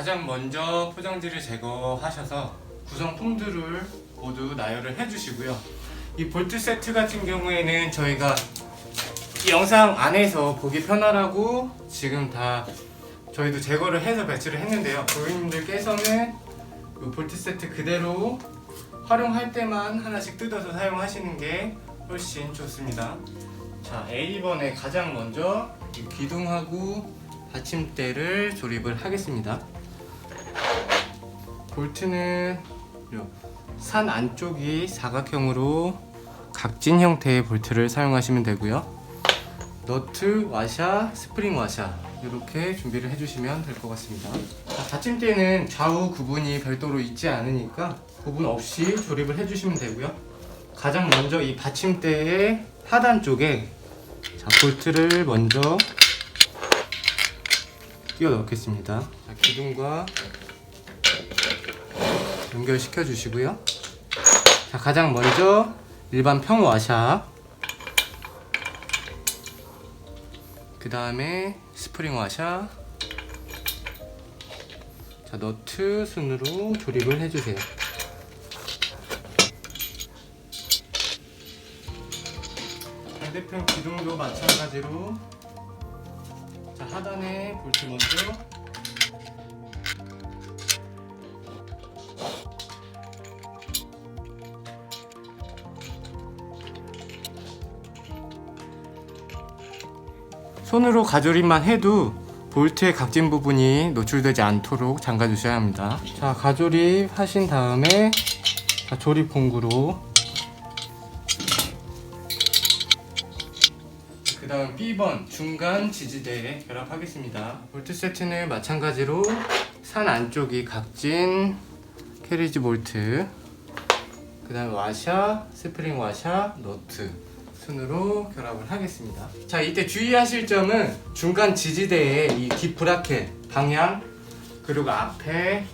가장 먼저 포장지를 제거하셔서 구성품들을 모두 나열을 해주시고요. 이 볼트 세트 같은 경우에는 저희가 이 영상 안에서 보기 편하라고 지금 다 저희도 제거를 해서 배치를 했는데요. 고객님들께서는 이 볼트 세트 그대로 활용할 때만 하나씩 뜯어서 사용하시는 게 훨씬 좋습니다. 자, A번에 가장 먼저 이 기둥하고 받침대를 조립을 하겠습니다. 볼트는 요산 안쪽이 사각형으로 각진 형태의 볼트를 사용하시면 되고요. 너트, 와샤, 스프링 와샤 이렇게 준비를 해주시면 될 것 같습니다. 자, 받침대는 좌우 구분이 별도로 있지 않으니까 구분 없이 조립을 해주시면 되고요. 가장 먼저 이 받침대의 하단 쪽에 자, 볼트를 먼저 끼워 넣겠습니다. 자, 기둥과 연결시켜 주시고요. 자, 가장 먼저 일반 평와샤 그 다음에 스프링 와샤 자 너트 순으로 조립을 해주세요 반대편 기둥도 마찬가지로 자 하단에 볼트 먼저 손으로 가조림만 해도 볼트의 각진 부분이 노출되지 않도록 잠가 주셔야 합니다. 자, 가조립 하신 다음에 자, 조립 공구로 다음 B번 중간 지지대에 결합하겠습니다. 볼트 세트는 마찬가지로 산 안쪽이 각진 캐리지 볼트 그 다음 와샤, 스프링 와샤, 너트 순으로 결합을 하겠습니다. 자, 이때 주의하실 점은 중간 지지대에 이 뒷브라켓 방향 그리고 앞에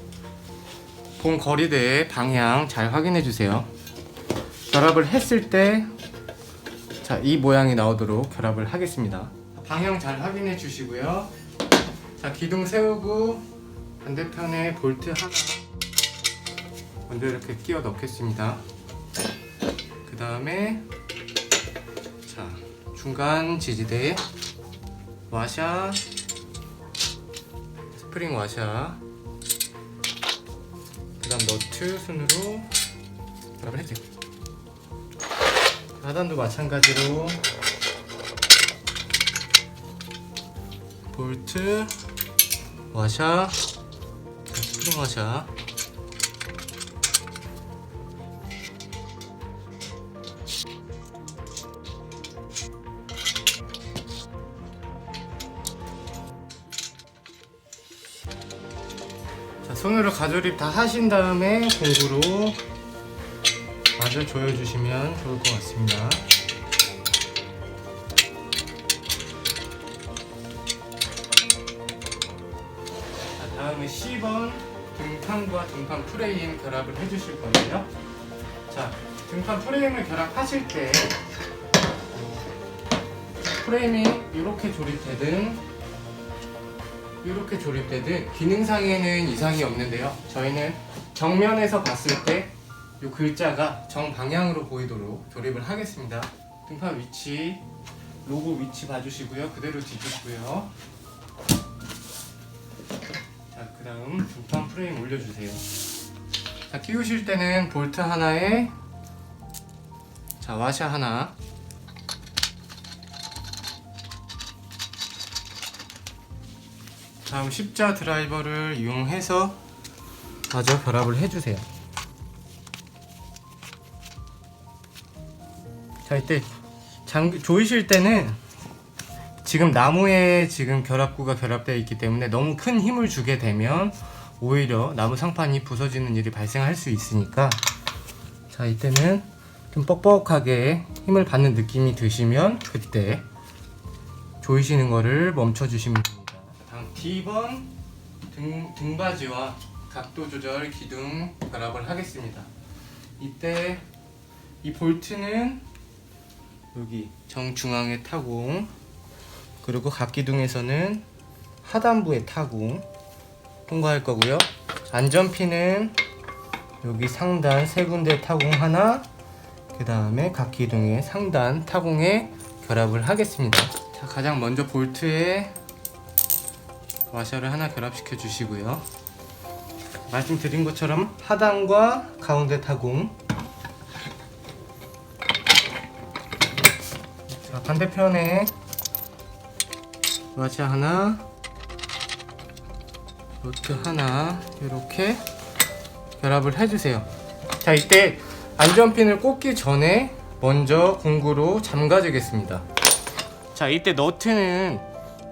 본 거리대의 방향 잘 확인해 주세요. 결합을 했을 때 자, 이 모양이 나오도록 결합을 하겠습니다. 방향 잘 확인해 주시고요. 자, 기둥 세우고 반대편에 볼트 하나 먼저 이렇게 끼워 넣겠습니다. 그 다음에 자 중간 지지대 와샤 스프링 와샤 그 다음 너트 순으로 결합을 해주세요 하단도 마찬가지로 볼트 와샤 스프링 와샤. 자, 손으로 가조립 다 하신 다음에 공구로 마저 조여주시면 좋을 것 같습니다. 자, 다음에 10번 등판과 등판 프레임 결합을 해주실 건데요. 자, 등판 프레임을 결합하실 때 프레임이 이렇게 조립되든 이렇게 조립되든 기능상에는 이상이 없는데요. 저희는 정면에서 봤을 때 이 글자가 정방향으로 보이도록 조립을 하겠습니다. 등판 위치, 로고 위치 봐주시고요. 그대로 뒤집고요. 자, 그 다음 등판 프레임 올려주세요. 자, 끼우실 때는 볼트 하나에 자, 와샤 하나 다음 십자 드라이버를 이용해서 마저 결합을 해주세요. 자 이때 장 조이실 때는 지금 나무에 지금 결합구가 결합되어 있기 때문에 너무 큰 힘을 주게 되면 오히려 나무 상판이 부서지는 일이 발생할 수 있으니까 자 이때는 좀 뻑뻑하게 힘을 받는 느낌이 드시면 그때 조이시는 거를 멈춰 주시면 됩니다. 다음 D번 등, 등받이와 각도 조절 기둥 결합을 하겠습니다. 이때 이 볼트는 여기 정중앙에 타공 그리고 각 기둥에서는 하단부에 타공 통과할 거고요. 안전핀은 여기 상단 세 군데 타공 하나, 그 다음에 각 기둥의 상단 타공에 결합을 하겠습니다. 자, 가장 먼저 볼트에 와셔를 하나 결합시켜 주시고요. 말씀드린 것처럼 하단과 가운데 타공. 반대편에 와셔 하나, 노트 하나 이렇게 결합을 해주세요. 자 이때 안전핀을 꽂기 전에 먼저 공구로 잠가주겠습니다. 자 이때 너트는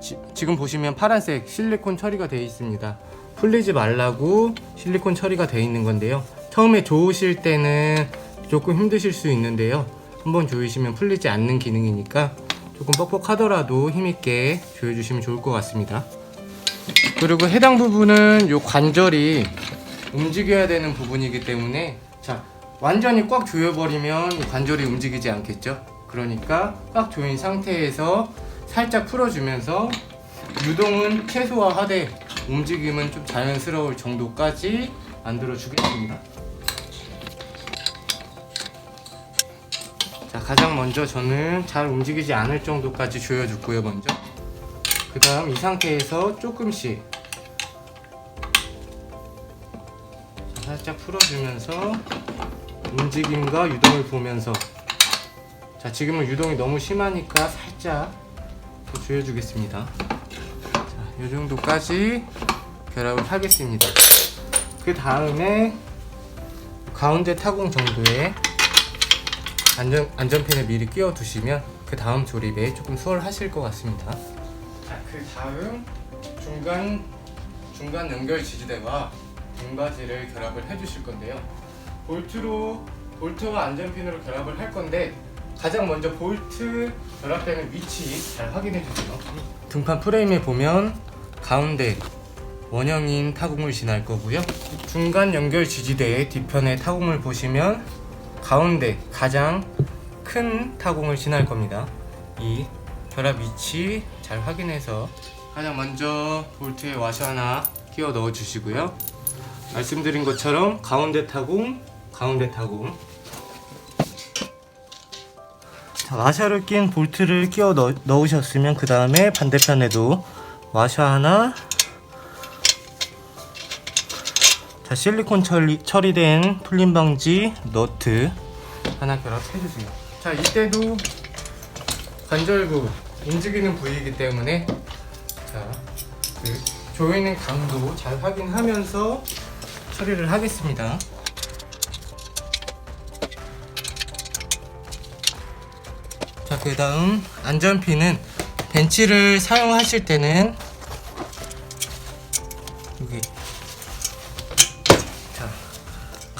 지, 금 보시면 파란색 실리콘 처리가 되어 있습니다. 풀리지 말라고 실리콘 처리가 되어 있는 건데요. 처음에 조으실 때는 조금 힘드실 수 있는데요. 한번 조이시면 풀리지 않는 기능이니까 조금 뻑뻑하더라도 힘있게 조여주시면 좋을 것 같습니다. 그리고 해당 부분은 요 관절이 움직여야 되는 부분이기 때문에 자 완전히 꽉 조여버리면 이 관절이 움직이지 않겠죠 그러니까 꽉 조인 상태에서 살짝 풀어주면서 유동은 최소화하되 움직임은 좀 자연스러울 정도까지 만들어 주겠습니다 가장 먼저 저는 잘 움직이지 않을 정도까지 조여줬고요 먼저. 그 다음 이 상태에서 조금씩. 자, 살짝 풀어주면서 움직임과 유동을 보면서. 자 지금은 유동이 너무 심하니까 살짝 더 조여주겠습니다. 자 이 정도까지 결합을 하겠습니다. 그 다음에 가운데 타공 정도의 안전, 안전핀을 미리 끼워 두시면 그 다음 조립에 조금 수월하실 것 같습니다 자, 그 다음 중간 중간 연결 지지대와 등받이를 결합을 해주실 건데요. 볼트로 볼트와 안전핀으로 결합을 할 건데 가장 먼저 볼트 결합되는 위치 잘 확인해 주세요. 등판 프레임에 보면 가운데 원형인 타공을 지날 거고요. 중간 연결 지지대의 뒤편의 타공을 보시면 가운데 가장 큰 타공을 지날 겁니다. 이 결합 위치 잘 확인해서 가장 먼저 볼트에 와셔 하나 끼워 넣어 주시고요. 말씀드린 것처럼 가운데 타공, 가운데 타공. 자, 와셔를 낀 볼트를 끼워 넣, 넣으셨으면 그 다음에 반대편에도 와셔 하나. 자, 실리콘 처리, 처리된 풀림 방지 너트 하나 결합해 주세요. 자, 이때도 관절구 움직이는 부위이기 때문에 자, 그 조이는 강도 잘 확인하면서 처리를 하겠습니다. 자, 그 다음 안전핀은 벤치를 사용하실 때는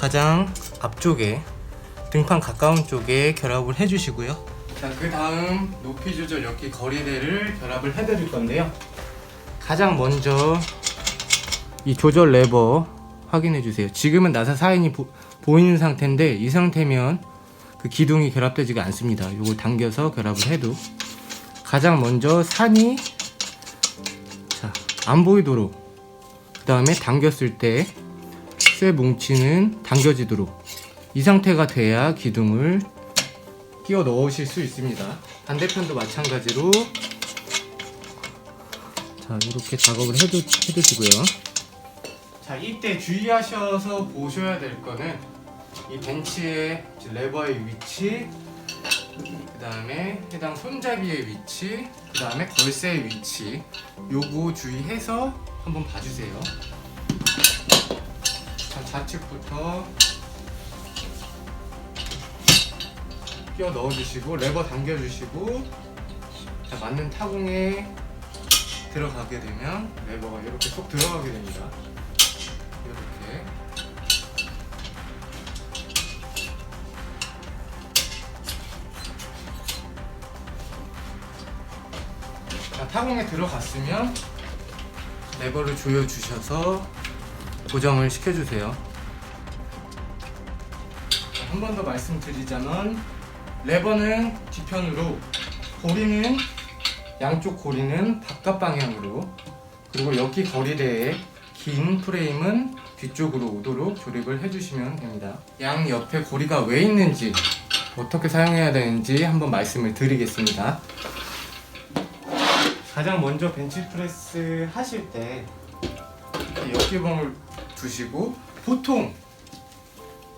가장 앞쪽에 등판 가까운 쪽에 결합을 해주시고요. 자, 그 다음 높이 조절 역기 거리대를 결합을 해드릴 건데요. 가장 먼저 이 조절 레버 확인해 주세요. 지금은 나사 사인이 보, 보이는 상태인데 이 상태면 그 기둥이 결합되지가 않습니다. 이걸 당겨서 결합을 해도 가장 먼저 산이 자, 안 보이도록 그 다음에 당겼을 때 쇠 뭉치는 당겨지도록 이 상태가 돼야 기둥을 끼워 넣으실 수 있습니다. 반대편도 마찬가지로 자 이렇게 작업을 해두, 해두시고요. 자 이때 주의하셔서 보셔야 될 거는 이 벤치의 레버의 위치, 그 다음에 해당 손잡이의 위치, 그 다음에 걸쇠의 위치 요거 주의해서 한번 봐주세요. 자 좌측부터 끼워 넣어주시고 레버 당겨주시고 자, 맞는 타공에 들어가게 되면 레버가 이렇게 쏙 들어가게 됩니다. 이렇게 자, 타공에 들어갔으면 레버를 조여 주셔서 고정을 시켜주세요. 한 번 더 말씀드리자면 레버는 뒤편으로 고리는 양쪽 고리는 바깥 방향으로 그리고 여기 거리대에 긴 프레임은 뒤쪽으로 오도록 조립을 해주시면 됩니다. 양 옆에 고리가 왜 있는지 어떻게 사용해야 되는지 한번 말씀을 드리겠습니다. 가장 먼저 벤치프레스 하실 때 이렇게 옆기봉을 두시고 보통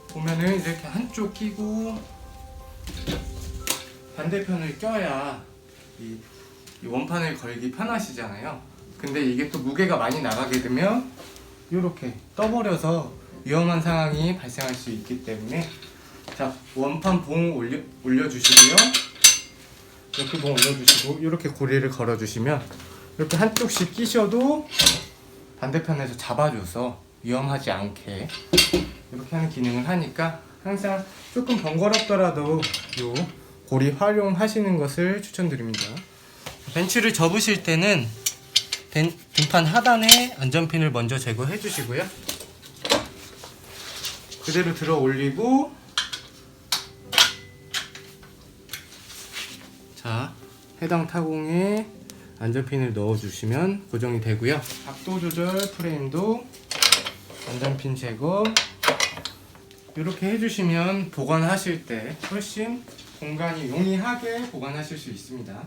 보면은 이렇게 한쪽 끼고 반대편을 껴야 이, 이 원판을 걸기 편하시잖아요. 근데 이게 또 무게가 많이 나가게 되면 이렇게 떠버려서 위험한 상황이 발생할 수 있기 때문에 자 원판 봉 올려 올려주시고요. 이렇게 봉 올려주시고 이렇게 고리를 걸어주시면 이렇게 한쪽씩 끼셔도 반대편에서 잡아줘서 위험하지 않게 이렇게 하는 기능을 하니까 항상 조금 번거롭더라도 요 고리 활용하시는 것을 추천드립니다. 벤츠를 접으실 때는 벤- 등판 하단에 안전핀을 먼저 제거해 주시고요. 그대로 들어 올리고 자 해당 타공에 안전핀을 넣어 주시면 고정이 되고요. 각도 조절 프레임도 안전핀 제거 이렇게 해주시면 보관하실 때 훨씬 공간이 용이하게 보관하실 수 있습니다.